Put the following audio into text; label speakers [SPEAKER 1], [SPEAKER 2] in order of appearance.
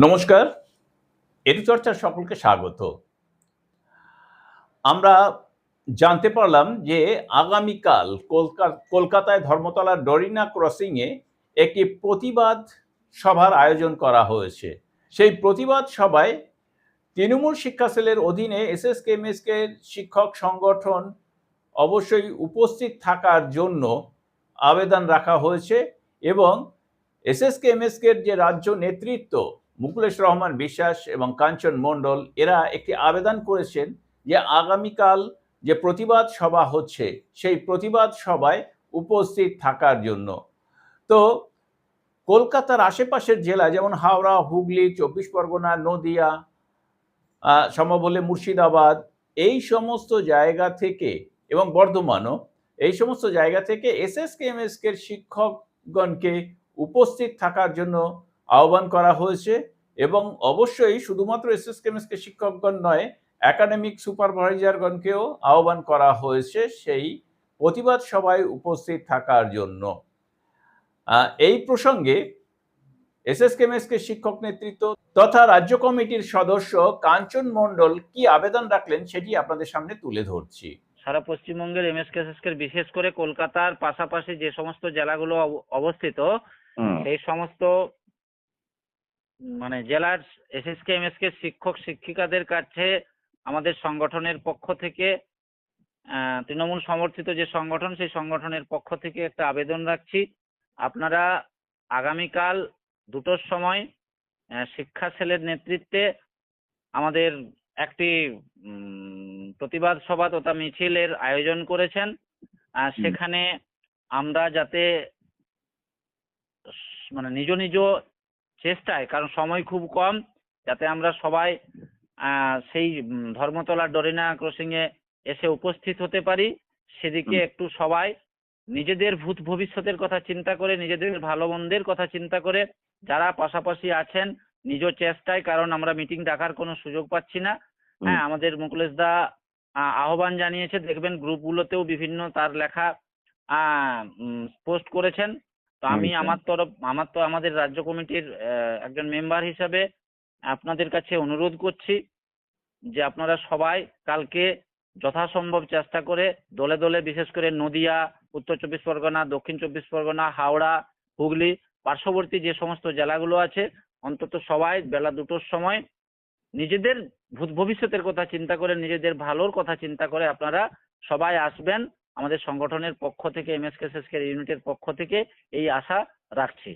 [SPEAKER 1] নমস্কার এটু চর্চার সকলকে স্বাগত। আমরা জানতে পারলাম যে আগামীকাল কলকা- কলকাতায় ধর্মতলার ডরিনা ক্রসিংয়ে একটি প্রতিবাদ সভার আয়োজন করা হয়েছে। সেই প্রতিবাদ সভায় তৃণমূল শিক্ষা সেলের অধীনে এস এস কে শিক্ষক সংগঠন অবশ্যই উপস্থিত থাকার জন্য আবেদন রাখা হয়েছে এবং এসএসকে এমএসকের যে রাজ্য নেতৃত্ব মুকুলেশ রহমান বিশ্বাস এবং কাঞ্চন মণ্ডল এরা একটি আবেদন করেছেন যে আগামীকাল যে প্রতিবাদ সভা হচ্ছে সেই প্রতিবাদ সভায় উপস্থিত থাকার জন্য। তো কলকাতার আশেপাশের জেলা যেমন হাওড়া হুগলি চব্বিশ পরগনা নদিয়া আহ, সম্ভব হলে মুর্শিদাবাদ এই সমস্ত জায়গা থেকে এবং বর্ধমানও এই সমস্ত জায়গা থেকে S S K M S K শিক্ষকগণকে উপস্থিত থাকার জন্য আহ্বান করা হয়েছে এবং অবশ্যই শুধুমাত্র এস এস কে কে শিক্ষকগণ নয় একাডেমিক সুপারভাইজারগণকেও আহ্বান করা হয়েছে সেই প্রতিবাদ সভায় উপস্থিত থাকার জন্য। আহ, এই প্রসঙ্গে এস এস কে শিক্ষক নেতৃত্ব তথা রাজ্য কমিটির সদস্য কাঞ্চন মণ্ডল কি আবেদন রাখলেন সেটি আপনাদের সামনে তুলে ধরছি।
[SPEAKER 2] সারা পশ্চিমবঙ্গের এমএসকেএসকের বিশেষ করে কলকাতার পাশাপাশি যে সমস্ত জেলাগুলো অবস্থিত সেই সমস্ত মানে জেলার এসএসকে এমএসকে শিক্ষক শিক্ষিকাদের কাছে আমাদের সংগঠনের পক্ষ থেকে আহ, তৃণমূল সমর্থিত যে সংগঠন সেই সংগঠনের পক্ষ থেকে একটা আবেদন রাখছি। আপনারা আগামীকাল দুটোর সময় শিক্ষা সেলের নেতৃত্বে আমাদের একটি প্রতিবাদ সভা তথা মিছিলের আয়োজন করেছেন। আর সেখানে আমরা যাতে মানে নিজ নিজ চেষ্টায় কারণ সময় খুব কম যাতে আমরা সবাই আহ, সেই উম, ধর্মতলার ডরিনা ক্রসিং এ এসে উপস্থিত হতে পারি। সেদিকে একটু সবাই নিজেদের ভূত ভবিষ্যতের কথা চিন্তা করে নিজেদের ভালো মন্দের কথা চিন্তা করে যারা পাশাপাশি আছেন নিজ চেষ্টায় কারণ আমরা মিটিং ডাকার কোনো সুযোগ পাচ্ছি না। হ্যাঁ আমাদের মুকুলেশ দা আহ, আহ্বান জানিয়েছে দেখবেন গ্রুপগুলোতেও বিভিন্ন তার লেখা পোস্ট করেছেন। তো আমি
[SPEAKER 1] আচ্ছা।
[SPEAKER 2] আমার তরফ আমার তো আমাদের রাজ্য কমিটির একজন মেম্বার হিসাবে আপনাদের কাছে অনুরোধ করছি যে আপনারা সবাই কালকে যথাসম্ভব চেষ্টা করে দলে দলে বিশেষ করে নদিয়া উত্তর চব্বিশ পরগনা দক্ষিণ চব্বিশ পরগনা হাওড়া হুগলি পার্শ্ববর্তী যে সমস্ত জেলাগুলো আছে অন্তত সবাই বেলা দুটোর সময় নিজেদের ভূত ভবিষ্যতের কথা চিন্তা করে নিজেদের ভালোর কথা চিন্তা করে আপনারা সবাই আসবেন আমাদের সংগঠনের পক্ষ থেকে এমএসকেএসএসকে ইউনিটের পক্ষ থেকে এই আশা রাখছি।